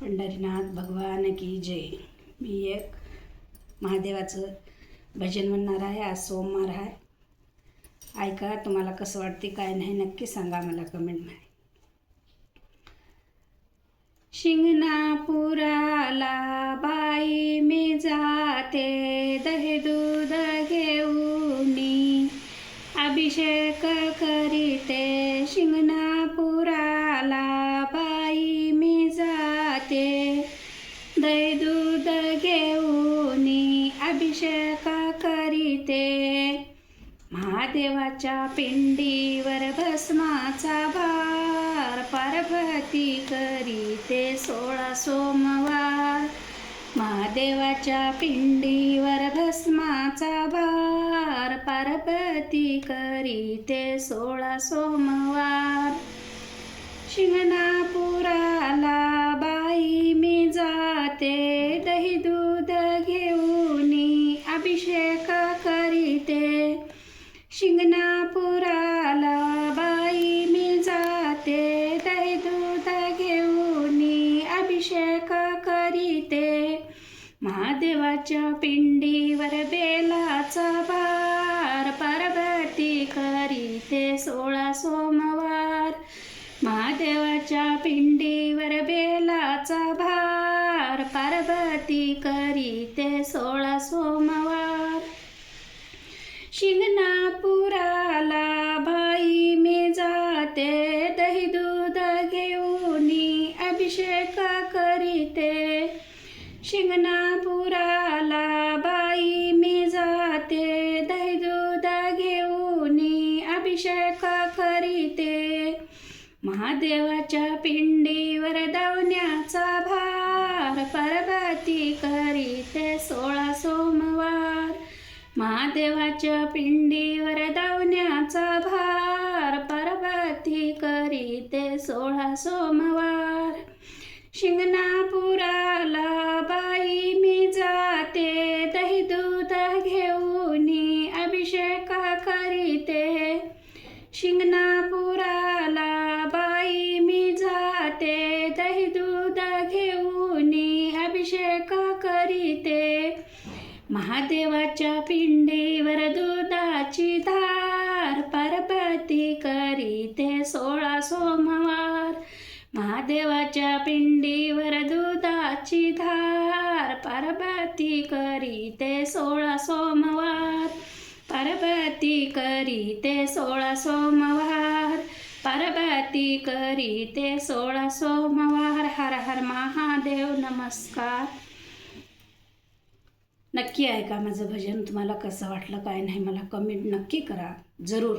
पंढरीनाथ भगवान की जय. मी एक महादेवाचं भजन म्हणणार आहे आज सोमवार आहे. ऐका तुम्हाला कसं वाटते काय नाही नक्की सांगा मला कमेंटमध्ये शिंगणापुराला बाई मी जाते दहे दूध घेऊनी अभिषेक करीते करीते महादेवाच्या पिंडीवर भस्माचा भार पार्वती करीते सोळा सोमवार. महादेवाच्या पिंडीवर भस्माचा भार पार्वती करीते सोळा सोमवार. शिंगणापुराला शिंगणापुराला बाई मी जाते दही दूध घेऊन अभिषेक करीते. महादेवाच्या पिंडीवर बेलाचा भार पार्वती करीते सोळा सोमवार. महादेवाच्या पिंडीवर बेलाचा भार पार्वती करीते सोळा सोमवार. शिंगणापुराला भाई मी जाते दही दूध घेऊन अभिषेक करीते. शिंगणापुराला बाई मी जाते दही दूध घेऊनी अभिषेक करीते. महादेवाच्या पिंडीवर दवण्याचा भार पर्वती करीते सोळा सोमवार. महादेवाच्या पिंडीवर दावण्याचा भार पार्वती करीते सोळा सोमवार. शिंगणापुराला महादेवाच्या पिंडीवर दुधाची धार पार्वती करीते सोळा सोमवार. महादेवाच्या पिंडीवर दुधाची धार पार्वती करीते सोळा सोमवार. पार्वती करीते सोळा सोमवार. पार्वती करीते सोळा सोमवार. हर हर महादेव नमस्कार. नक्की ऐका माझं भजन तुम्हाला कसं वाटलं काय नाही मला कमेंट नक्की करा. जरूर.